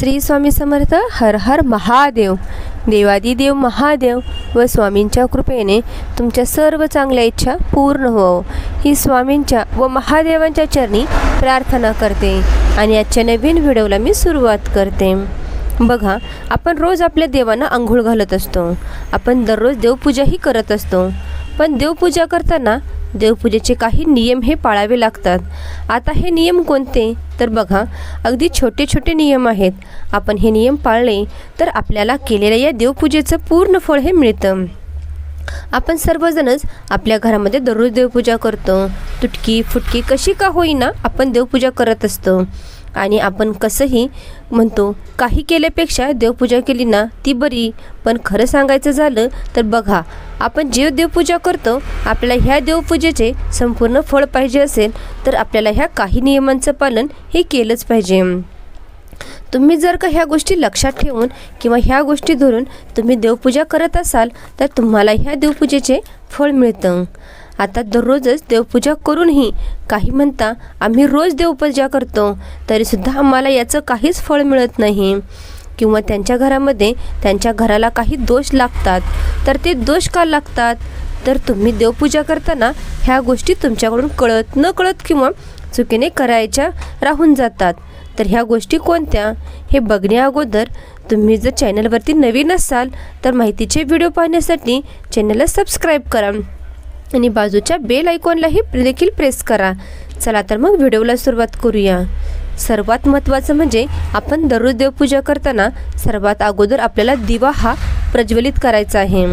श्री स्वामी समर्थ हर हर महादेव. देवादिदेव महादेव व स्वामींच्या कृपेने तुमच्या सर्व चांगल्या इच्छा पूर्ण व्हावं ही स्वामींच्या व महादेवांच्या चरणी प्रार्थना करते आणि आजच्या नवीन व्हिडिओला मी सुरुवात करते. बघा आपण रोज आपल्या देवांना आंघोळ घालत असतो. आपण दररोज देवपूजाही करत असतो. पण देवपूजा करताना देवपूजेचे काही नियम हे पाळावे लागतात. आता हे नियम कोणते? तर बघा अगदी छोटे छोटे नियम आहेत. आपण हे नियम पाळले तर आपल्याला केलेल्या या देवपूजेचं पूर्ण फळ हे मिळतं. आपण सर्वजणच आपल्या घरामध्ये दररोज देवपूजा करतो. तुटकी फुटकी कशी का होईना आपण देवपूजा करत असतो. आणि आपण कसंही म्हणतो काही केल्यापेक्षा देवपूजा केली ना ती बरी. पण खरं सांगायचं झालं तर बघा आपण जे देवपूजा करतो आपल्याला ह्या देवपूजेचे संपूर्ण फळ पाहिजे असेल तर आपल्याला ह्या काही नियमांचं पालन हे केलंच पाहिजे. तुम्ही जर का ह्या गोष्टी लक्षात ठेवून किंवा ह्या गोष्टी धरून तुम्ही देवपूजा करत असाल तर तुम्हाला ह्या देवपूजेचे फळ मिळतं. आता दररोजच देवपूजा करूनही काही म्हणता आम्ही रोज देवपूजा करतो तरीसुद्धा आम्हाला याचं काहीच फळ मिळत नाही. किंवा त्यांच्या घरामध्ये त्यांच्या घराला काही दोष लागतात तर ते दोष का लागतात? तर तुम्ही देवपूजा करताना ह्या गोष्टी तुमच्याकडून कळत न कळत किंवा चुकीने करायच्या राहून जातात. तर ह्या गोष्टी कोणत्या? हे बघण्या अगोदर तुम्ही जर चॅनलवरती नवीन असाल तर माहितीचे व्हिडिओ पाहण्यासाठी चॅनलला सबस्क्राईब करा. आणि बाजूच्या बेल आयकॉनलाही देखील प्रेस करा. चला तर मग व्हिडिओला सुरुवात करूया. सर्वात महत्त्वाचं म्हणजे आपण दररोज देवपूजा करताना सर्वात अगोदर आपल्याला दिवा हा प्रज्वलित करायचा आहे.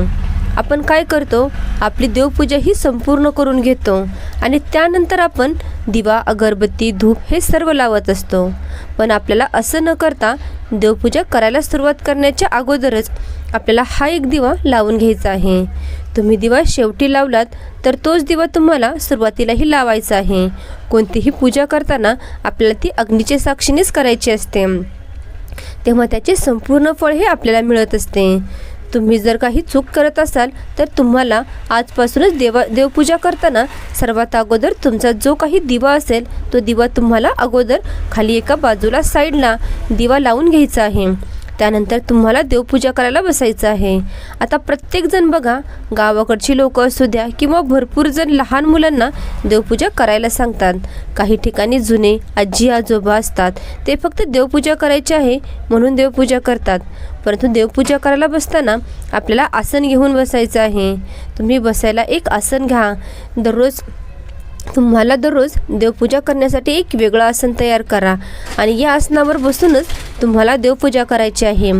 आपण काय करतो? आपली देवपूजा ही संपूर्ण करून घेतो आणि त्यानंतर आपण दिवा अगरबत्ती धूप हे सर्व लावत असतो. पण आपल्याला असं न करता देवपूजा करायला सुरुवात करण्याच्या अगोदरच आपल्याला हा एक दिवा लावून घ्यायचा आहे. तुम्ही दिवा शेवटी लावलात तर तोच दिवा तुम्हाला सुरुवातीलाही लावायचा आहे. कोणतीही पूजा करताना आपल्याला ती अग्नीच्या साक्षीनेच करायची असते. तेव्हा त्याचे संपूर्ण फळ हे आपल्याला मिळत असते. तुम्ही जर काही चूक करत असाल तर तुम्हाला आजपासूनच देवा देवपूजा करताना सर्वात अगोदर तुमचा जो काही दिवा असेल तो दिवा तुम्हाला अगोदर खाली एका बाजूला साईडला दिवा लावून घ्यायचा आहे. त्यानंतर तुम्हाला देवपूजा करायला बसायचं आहे. आता प्रत्येकजण बघा गावाकडची लोक असू द्या किंवा भरपूर जण लहान मुलांना देवपूजा करायला सांगतात. काही ठिकाणी जुने आजी आजोबा असतात ते फक्त देवपूजा करायची आहे म्हणून देवपूजा करतात. परंतु देवपूजा करायला बसताना आपल्याला आसन घेऊन बसायचं आहे. तुम्ही बसायला एक आसन घ्या. दररोज तुम्हाला दररोज देवपूजा करण्यासाठी एक वेगळं आसन तयार करा. आणि या आसनावर बसूनच तुम्हाला देवपूजा करायची आहे.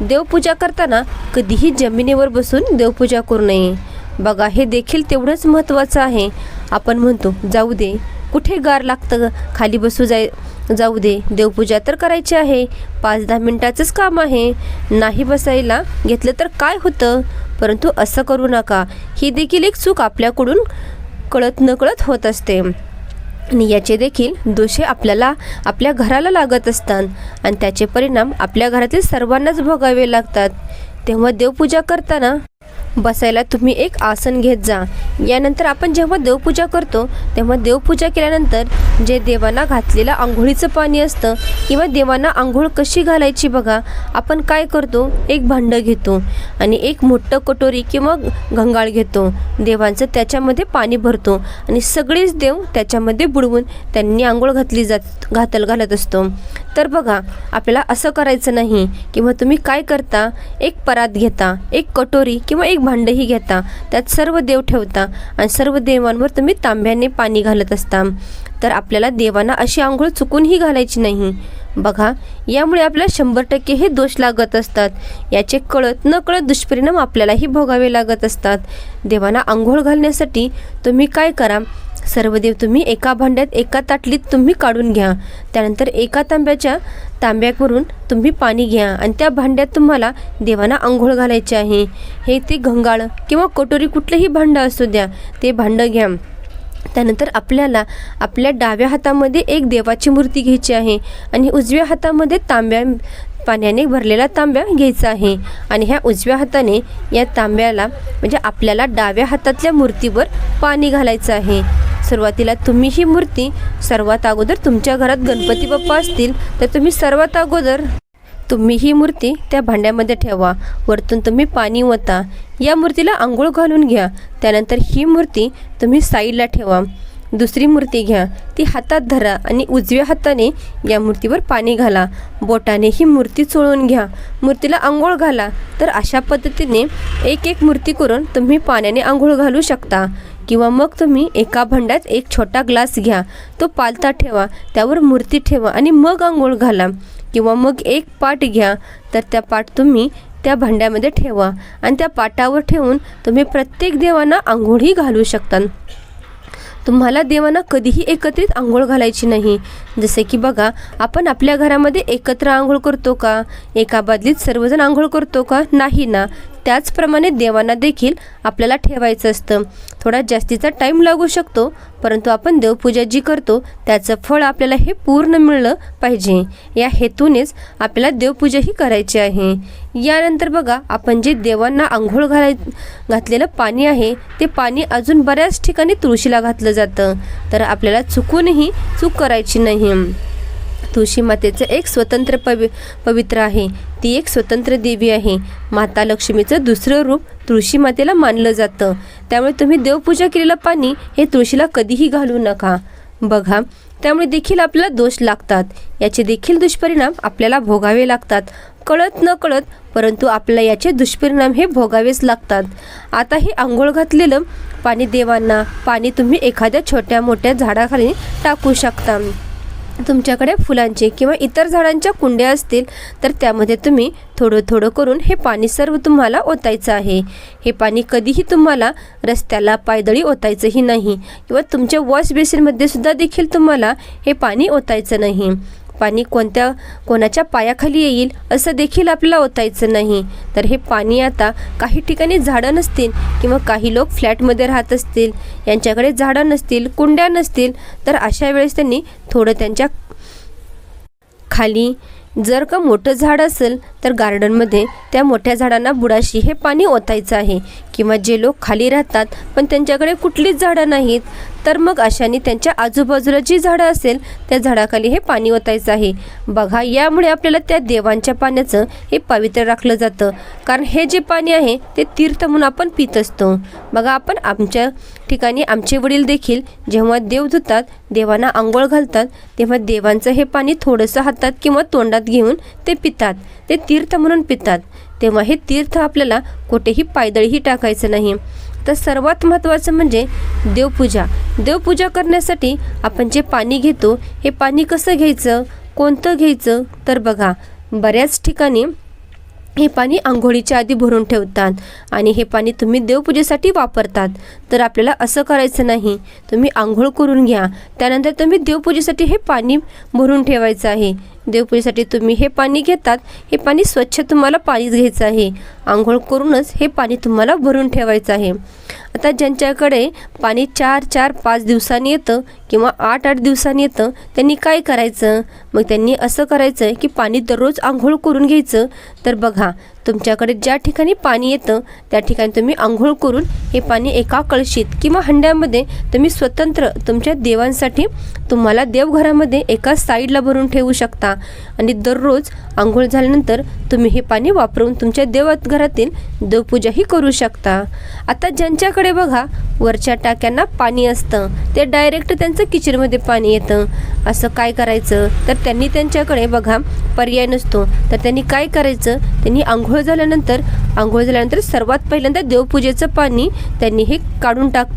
देवपूजा करताना कधीही जमिनीवर बसून देवपूजा करू नये. बघा हे देखील तेवढंच महत्त्वाचं आहे. आपण म्हणतो जाऊ दे कुठे गार लागतं? खाली बसू जाय जाऊ दे देवपूजा तर करायची आहे. पाच दहा मिनटाचंच काम आहे. नाही बसायला घेतलं तर काय होतं? परंतु असं करू नका. ही देखील एक चूक आपल्याकडून कळत नकळत होत असते. आणि याचे देखील दोषे आपल्याला आपल्या घराला लागत असतात. आणि त्याचे परिणाम आपल्या घरातील सर्वांनाच भोगावे लागतात. तेव्हा देवपूजा करताना बसायला तुम्ही एक आसन घेत जा. यानंतर आपण जेव्हा देवपूजा करतो तेव्हा देवपूजा केल्यानंतर जे देवांना घातलेलं आंघोळीचं पाणी असतं किंवा देवांना आंघोळ कशी घालायची बघा आपण काय करतो? एक भांडं घेतो आणि एक मोठं कटोरी किंवा घंगाळ घेतो. देवांचं त्याच्यामध्ये पाणी भरतो आणि सगळेच देव त्याच्यामध्ये बुडवून त्यांनी आंघोळ घातली जात घातल घालत असतो. तर बघा आपल्याला असं करायचं नाही किंवा तुम्ही काय करता? एक परात घेता एक कटोरी किंवा एक भांडंही घेता. त्यात सर्व देव ठेवता आणि सर्व देवांवर तुम्ही तांब्याने पाणी घालत असता. तर आपल्याला देवांना अशी आंघोळ चुकूनही घालायची नाही. बघा यामुळे आपल्याला शंभर टक्के हे दोष लागत असतात. याचे कळत न कळत दुष्परिणाम आपल्यालाही भोगावे लागत असतात. देवांना आंघोळ घालण्यासाठी तुम्ही काय करा? सर्व देव तुम्ही एका भांड्यात एका ताटलीत तुम्ही काढून घ्या. त्यानंतर एका तांब्याच्या तांब्यावरून तुम्ही पाणी घ्या आणि त्या भांड्यात तुम्हाला देवांना आंघोळ घालायची आहे. हे ते घंगाळ किंवा कटोरी कुठलंही भांडं असू द्या ते भांडं घ्या. त्यानंतर आपल्याला आपल्या डाव्या हातामध्ये एक देवाची मूर्ती घ्यायची आहे आणि उजव्या हातामध्ये तांब्या पाण्याने भरलेला तांब्या घ्यायचा आहे आणि ह्या उजव्या हाताने या तांब्याला म्हणजे आपल्याला डाव्या हातातल्या मूर्तीवर पाणी घालायचं आहे. सुरुवातीला तुम्ही ही मूर्ती सर्वात अगोदर तुमच्या घरात गणपती बाप्पा असतील तर तुम्ही सर्वात अगोदर तुम्ही ही मूर्ती त्या भांड्यामध्ये ठेवा. वरतून तुम्ही पाणी ओता. या मूर्तीला आंघोळ घालून घ्या. त्यानंतर ही मूर्ती तुम्ही साईडला ठेवा. दुसरी मूर्ती घ्या. ती हातात धरा आणि उजव्या हाताने या मूर्तीवर पाणी घाला. बोटाने ही मूर्ती चोळून घ्या. मूर्तीला आंघोळ घाला. तर अशा पद्धतीने एक एक मूर्ती करून तुम्ही पाण्याने आंघोळ घालू शकता. किंवा मग तुम्ही एका भांड्यात एक छोटा ग्लास घ्या. तो पालता ठेवा त्यावर मूर्ती ठेवा आणि मग आंघोळ घाला. किंवा मग एक पाट घ्या तर त्या पाट तुम्ही त्या भांड्यामध्ये ठेवा आणि त्या पाटावर ठेवून तुम्ही प्रत्येक देवांना आंघोळही घालू शकता. तुम्हाला देवांना कधीही एकत्रित आंघोळ घालायची नाही. जसे की बघा आपण आपल्या घरामध्ये एकत्र आंघोळ करतो का? एका बादलीत सर्वजण आंघोळ करतो का? नाही ना. त्याचप्रमाणे देवांना देखील आपल्याला ठेवायचं असतं. थोडा जास्तीचा टाईम लागू शकतो परंतु आपण देवपूजा जी करतो त्याचं फळ आपल्याला हे पूर्ण मिळलं पाहिजे. या हेतूनेच आपल्याला देवपूजाही करायची आहे. यानंतर बघा आपण जे देवांना आंघोळ घालाय घातलेलं पाणी आहे ते पाणी अजून बऱ्याच ठिकाणी तुळशीला घातलं जातं. तर आपल्याला चुकूनही चूक करायची नाही. तुळशी मातेचं एक स्वतंत्र पवि पवित्र आहे. ती एक स्वतंत्र देवी आहे. माता लक्ष्मीचं दुसरं रूप तुळशी मातेला मानलं जातं. त्यामुळे तुम्ही देवपूजा केलेलं पाणी हे तुळशीला कधीही घालू नका. बघा त्यामुळे देखील आपल्याला दोष लागतात. याचे देखील दुष्परिणाम आपल्याला भोगावे लागतात. कळत न कळत परंतु आपल्याला याचे दुष्परिणाम हे भोगावेच लागतात. आता हे आंघोळ घातलेलं पाणी देवांना पाणी तुम्ही एखाद्या छोट्या मोठ्या झाडाखाली टाकू शकता. तुमच्याकडे फुलांचे किंवा इतर झाडांच्या कुंड्या असतील तर त्यामध्ये तुम्ही थोडं थोडं करून हे पाणी सर्व तुम्हाला ओतायचं आहे. हे पाणी कधीही तुम्हाला रस्त्याला पायदळी ओतायचंही नाही किंवा तुमच्या वॉश बेसिनमध्ये सुद्धा देखील तुम्हाला हे पाणी ओतायचं नाही. पाणी कोणत्या कोणाच्या पायाखाली येईल असं देखील आपल्याला ओतायचं नाही. तर हे पाणी आता काही ठिकाणी झाडं नसतील किंवा काही लोक फ्लॅटमध्ये राहत असतील यांच्याकडे झाडं नसतील कुंड्या नसतील तर अशा वेळेस त्यांनी थोडं त्यांच्या खाली जर का मोठं झाड असेल तर गार्डनमध्ये त्या मोठ्या झाडांना बुडाशी हे पाणी ओतायचं आहे. किंवा जे लोक खाली राहतात पण त्यांच्याकडे कुठलीच झाडं नाहीत तर मग अशाने त्यांच्या आजूबाजूला जी झाडं असेल त्या झाडाखाली हे पाणी ओतायचं आहे. बघा यामुळे आपल्याला त्या देवांच्या पाण्याचं हे पवित्र राखलं जातं. कारण हे जे पाणी आहे ते तीर्थ म्हणून आपण पित असतो. बघा आपण आमच्या ठिकाणी आमचे वडील देखील जेव्हा देव धुतात देवांना आंघोळ घालतात तेव्हा देवांचं हे पाणी थोडंसं हातात किंवा तोंडात घेऊन ते पितात. ते तीर्थ म्हणून पितात. तेव्हा हे तीर्थ आपल्याला कुठेही पायदळीही टाकायचं नाही. तर सर्वात महत्त्वाचं म्हणजे देवपूजा. देवपूजा करण्यासाठी आपण जे पाणी घेतो हे पाणी कसं घ्यायचं? कोणतं घ्यायचं? तर बघा बऱ्याच ठिकाणी हे पाणी आंघोळीच्या आधी भरून ठेवतात आणि हे पाणी तुम्ही देवपूजेसाठी वापरतात. तर आपल्याला असं करायचं नाही. तुम्ही आंघोळ करून घ्या. त्यानंतर तुम्ही देवपूजेसाठी हे पाणी भरून ठेवायचं आहे. देवपुरीसाठी तुम्ही हे पाणी घेतात. हे पाणी स्वच्छ तुम्हाला पाणीच घ्यायचं आहे. आंघोळ करूनच हे पाणी तुम्हाला भरून ठेवायचं आहे. आता ज्यांच्याकडे पाणी चार चार पाच दिवसांनी येतं किंवा आठ आठ दिवसांनी येतं त्यांनी काय करायचं? मग त्यांनी असं करायचं की पाणी दररोज आंघोळ करून घ्यायचं. तर बघा तुमच्याकडे ज्या ठिकाणी पाणी येतं त्या ठिकाणी तुम्ही आंघोळ करून हे पाणी एका कळशीत किंवा हंड्यामध्ये तुम्ही स्वतंत्र तुमच्या देवांसाठी तुम्हाला देवघरामध्ये एका साईडला भरून ठेवू शकता. आणि दररोज आंघोळ झाल्यानंतर तुम्ही हे पाणी वापरून तुमच्या देवत घरातील देवपूजाही करू शकता. आता ज्यांच्याकडे बघा वरच्या टाक्यांना पाणी असतं. ते डायरेक्ट त्यांचं किचनमध्ये पाणी येतं. असं काय करायचं? तर त्यांनी त्यांच्याकडे बघा पर्याय नसतो. तर त्यांनी काय करायचं? त्यांनी आंघोळ झाल्यानंतर आंघोळ झाल्यानंतर सर्वात पहिल्यांदा देवपूजेचं पाणी त्यांनी हे काढून टाक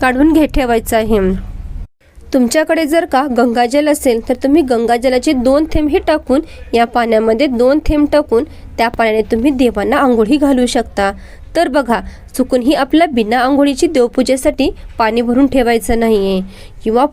काढून घे ठेवायचं आहे. तुमच्याकडे जर का गंगाजल असेल तर तुम्ही गंगाजलाचे दोन थेंबही टाकून या पाण्यामध्ये दोन थेंब टाकून त्या पाण्याने तुम्ही देवांना आंघोळी घालू शकता. तर बघा चुकूनही आपल्या बिना आंघोळीची देवपूजेसाठी पाणी भरून ठेवायचं नाही आहे किंवा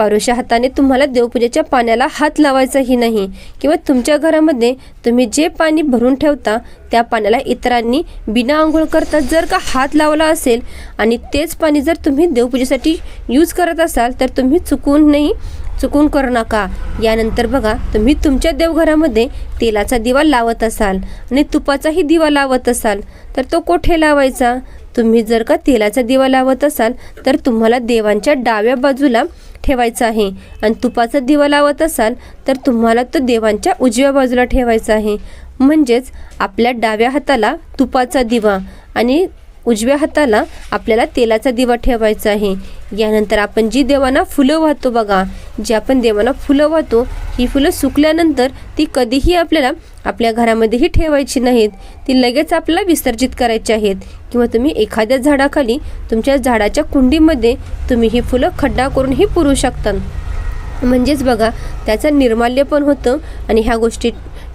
पारुष्या हाताने तुम्हाला देवपूजेच्या पाण्याला हात लावायचाही नाही. किंवा तुमच्या घरामध्ये तुम्ही जे पाणी भरून ठेवता त्या पाण्याला इतरांनी बिना आंघोळ करता जर का हात लावला असेल आणि तेच पाणी जर तुम्ही देवपूजेसाठी यूज करत असाल तर तुम्ही चुकूनही चुकून करू नका. यानंतर बघा तुम्ही तुमच्या देवघरामध्ये तेलाचा दिवा लावत असाल आणि तुपाचाही दिवा लावत असाल तर तो कोठे लावायचा? तुम्ही जर का तेलाचा दिवा लावत असाल तर तुम्हाला देवांच्या डाव्या बाजूला ठेवायचा आहे. आणि तुपाचा दिवा लावत असाल तर तुम्हाला तो देवांच्या उजव्या बाजूला ठेवायचा आहे. म्हणजेच आपल्या डाव्या हाताला तुपाचा दिवा आणि उजव्या हाताला आपल्याला तेलाचा दिवा ठेवायचा आहे. यानंतर आपण जी देवांना फुलं वाहतो बघा जी आपण देवांना फुलं वाहतो ही फुलं सुकल्यानंतर ती कधीही आपल्याला आपल्या घरामध्येही ठेवायची नाहीत. ती लगेच आपल्याला विसर्जित करायची आहेत. किंवा तुम्ही एखाद्या झाडाखाली तुमच्या झाडाच्या कुंडीमध्ये तुम्ही ही फुलं खड्डा करूनही पुरू शकता. म्हणजेच बघा त्याचं निर्माल्य पण होतं आणि ह्या गोष्टी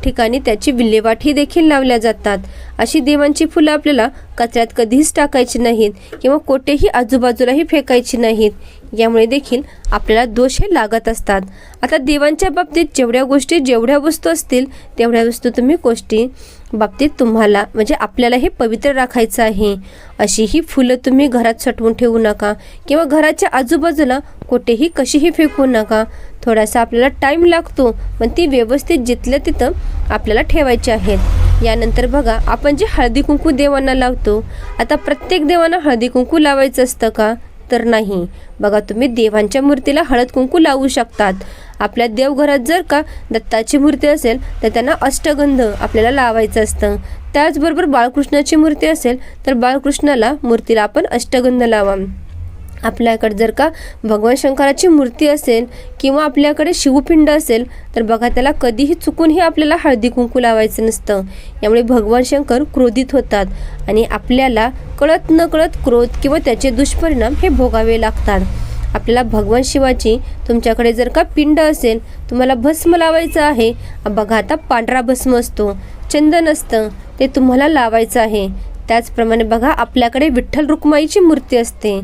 ठिकाणी त्याची विल्हेवाटही देखील लावल्या जातात. अशी देवांची फुलं आपल्याला कचऱ्यात कधीच टाकायची नाहीत किंवा कोठेही आजूबाजूलाही फेकायची नाहीत. यामुळे देखील आपल्याला दोष हे लागत असतात. आता देवांच्या बाबतीत जेवढ्या गोष्टी जेवढ्या वस्तू असतील तेवढ्या वस्तू तुम्ही गोष्टी बाबतीत तुम्हाला म्हणजे आपल्याला हे पवित्र राखायचं आहे. अशी ही फुलं तुम्ही घरात सटवून ठेवू नका किंवा घराच्या आजूबाजूला कुठेही कशीही फेकू नका. थोडासा आपल्याला टाईम लागतो पण ती व्यवस्थित जिथल्या तिथं आपल्याला ठेवायची आहेत यानंतर बघा आपण जे हळदी कुंकू देवांना लावतो आता प्रत्येक देवांना हळदी कुंकू लावायचं असतं का? तर नाही. बघा तुम्ही देवांच्या मूर्तीला हळद कुंकू लावू शकतात. आपल्या देवघरात जर का दत्ताची मूर्ती असेल तर त्यांना अष्टगंध आपल्याला लावायचं असतं. त्याचबरोबर बाळकृष्णाची मूर्ती असेल तर बाळकृष्णाला मूर्तीला आपण अष्टगंध लावा. आपल्याकडे जर का भगवान शंकराची मूर्ती असेल किंवा आपल्याकडे शिवपिंड असेल तर बघा त्याला कधीही चुकूनही आपल्याला हळदी कुंकू लावायचं नसतं. यामुळे भगवान शंकर क्रोधित होतात आणि आपल्याला कळत न कळत क्रोध किंवा त्याचे दुष्परिणाम हे भोगावे लागतात. आपल्याला भगवान शिवाची तुमच्याकडे जर का पिंड असेल तुम्हाला भस्म लावायचं आहे. बघा आता पांढरा भस्म असतो चंदन असतं ते तुम्हाला लावायचं आहे. त्याचप्रमाणे बघा आपल्याकडे विठ्ठल रुक्माईची मूर्ती असते.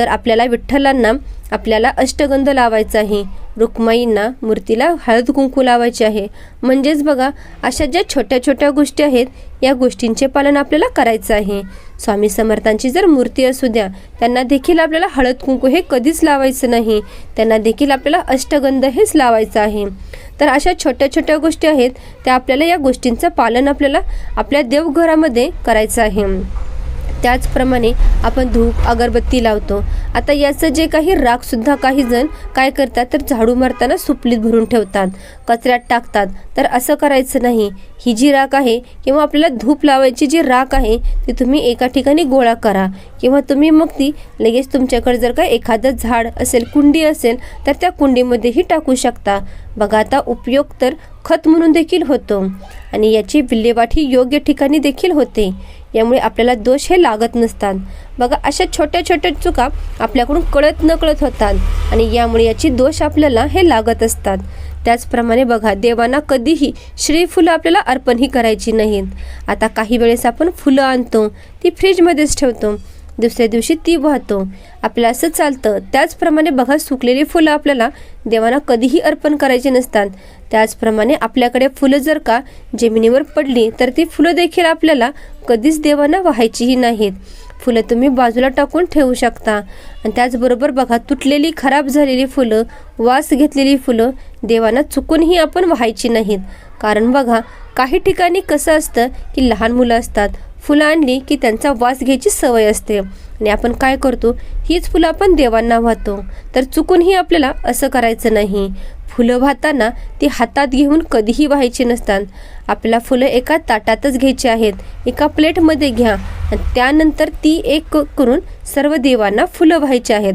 तर आपल्याला विठ्ठलांना आपल्याला अष्टगंध लावायचा आहे. रुक्माईंना मूर्तीला हळद कुंकू लावायचे आहे. म्हणजेच बघा अशा ज्या छोट्या छोट्या गोष्टी आहेत या गोष्टींचे पालन आपल्याला करायचं आहे. स्वामी समर्थांची जर मूर्ती असू द्या त्यांना देखील आपल्याला हळद कुंकू हे कधीच लावायचं नाही. त्यांना देखील आपल्याला अष्टगंध हेच लावायचं आहे. तर अशा छोट्या छोट्या गोष्टी आहेत त्या आपल्याला या गोष्टींचं पालन आपल्याला आपल्या देवघरामध्ये करायचं आहे. त्याचप्रमाणे आपण धूप अगरबत्ती लावतो. आता याचं जे काही राखसुद्धा काही जण काय करतात तर झाडू मारताना सुपलीत भरून ठेवतात. कचऱ्यात टाकतात. तर असं करायचं नाही. ही जी राख आहे किंवा आपल्याला धूप लावायची जी राख आहे ती तुम्ही एका ठिकाणी गोळा करा. किंवा तुम्ही मग ती लगेच तुमच्याकडे जर का एखादं झाड असेल कुंडी असेल तर त्या कुंडीमध्येही टाकू शकता. बघा आता उपयोग तर खत म्हणून देखील होतो. आणि याची विल्हेवाट ही योग्य ठिकाणी देखील होते. यामुळे आपल्याला दोष हे लागत नसतात. बघा अशा छोट्या छोट्या चुका आपल्याकडून कळत नकळत होतात आणि यामुळे याची दोष आपल्याला हे लागत असतात. त्याचप्रमाणे बघा देवांना कधीही श्रीफुलं आपल्याला अर्पणही करायची नाहीत. आता काही वेळेस आपण फुलं आणतो ती फ्रीजमध्येच ठेवतो. दुसऱ्या दिवशी ती वाहतो. आपल्याला असं चालतं त्याचप्रमाणे बघा सुकलेली फुलं आपल्याला देवांना कधीही अर्पण करायची नसतात. त्याचप्रमाणे आपल्याकडे फुलं जर का जमिनीवर पडली तर ती फुलं देखील आपल्याला कधीच देवांना व्हायचीही नाहीत. फुलं तुम्ही बाजूला टाकून ठेवू शकता. आणि त्याचबरोबर बघा तुटलेली खराब झालेली फुलं वास घेतलेली फुलं देवांना चुकूनही आपण व्हायची नाहीत. कारण बघा काही ठिकाणी कसं असतं की लहान मुलं असतात फुलं आणली की त्यांचा वास घ्यायची सवय असते. आणि आपण काय करतो? हीच फुलं आपण देवांना वाहतो. तर चुकूनही आपल्याला असं करायचं नाही. फुलं वाहताना ती हातात घेऊन कधीही व्हायची नसतात. आपल्याला फुलं एका ताटातच घ्यायची आहेत. एका प्लेटमध्ये घ्या. आणि त्यानंतर ती एक करून सर्व देवांना फुलं व्हायची आहेत.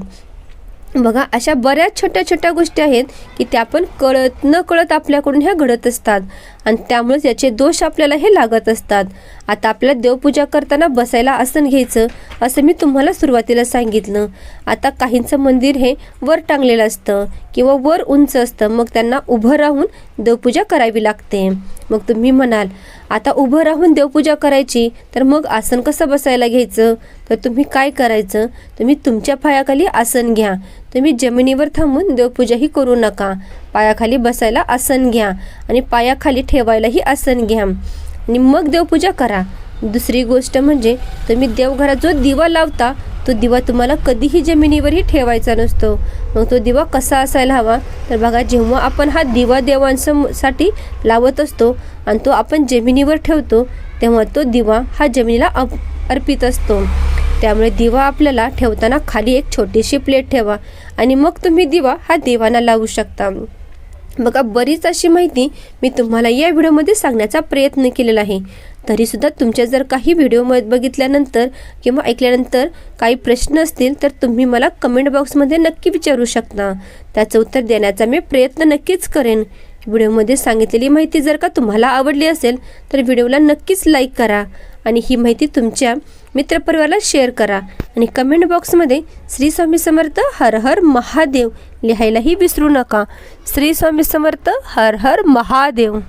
बघा अशा बऱ्याच छोट्या छोट्या गोष्टी आहेत की त्या पण कळत न कळत आपल्याकडून ह्या घडत असतात. आणि त्यामुळेच याचे दोष आपल्याला हे लागत असतात. आता आपल्याला देवपूजा करताना बसायला आसन घ्यायचं असं मी तुम्हाला सुरुवातीला सांगितलं. आता काहींचं मंदिर हे वर टांगलेलं असतं किंवा वर उंच असतं मग त्यांना उभं राहून देवपूजा करावी लागते. मग तुम्ही म्हणाल आता उभं राहून देवपूजा करायची तर मग आसन कसं बसायला घ्यायचं? तर तुम्ही काय करायचं? तुम्ही तुमच्या पायाखाली आसन घ्या. तुम्ही जमिनीवर थांबून देवपूजाही करू नका. पायाखाली बसायला आसन घ्या आणि पायाखाली ठेवायलाही आसन घ्या आणि मग देवपूजा करा. दुसरी गोष्ट म्हणजे तुम्ही देवघरात जो दिवा लावता तो दिवा तुम्हाला कधीही जमिनीवरही ठेवायचा नसतो. मग तो दिवा कसा असायला हवा? तर बघा जेव्हा आपण हा दिवा देवांसाठी लावत असतो आणि तो आपण जमिनीवर ठेवतो तेव्हा तो दिवा हा जमिनीला अप अर्पित असतो. त्यामुळे दिवा आपल्याला ठेवताना खाली एक छोटीशी प्लेट ठेवा आणि मग तुम्ही दिवा हा देवांना लावू शकता. बघा बरीच अशी माहिती मी तुम्हाला या व्हिडिओमध्ये सांगण्याचा प्रयत्न केलेला आहे. तरीसुद्धा तुमच्या जर काही व्हिडिओ बघितल्यानंतर किंवा ऐकल्यानंतर काही प्रश्न असतील तर तुम्ही मला कमेंट बॉक्समध्ये नक्की विचारू शकता. त्याचं उत्तर देण्याचा मी प्रयत्न नक्कीच करेन. व्हिडिओमध्ये सांगितलेली माहिती जर का तुम्हाला आवडली असेल तर व्हिडिओला नक्कीच लाईक करा आणि ही माहिती तुमच्या मित्रपरिवाराला शेअर करा. आणि कमेंट बॉक्समध्ये श्री स्वामी समर्थ हर हर महादेव लिहायलाही विसरू नका. श्री स्वामी समर्थ हर हर महादेव.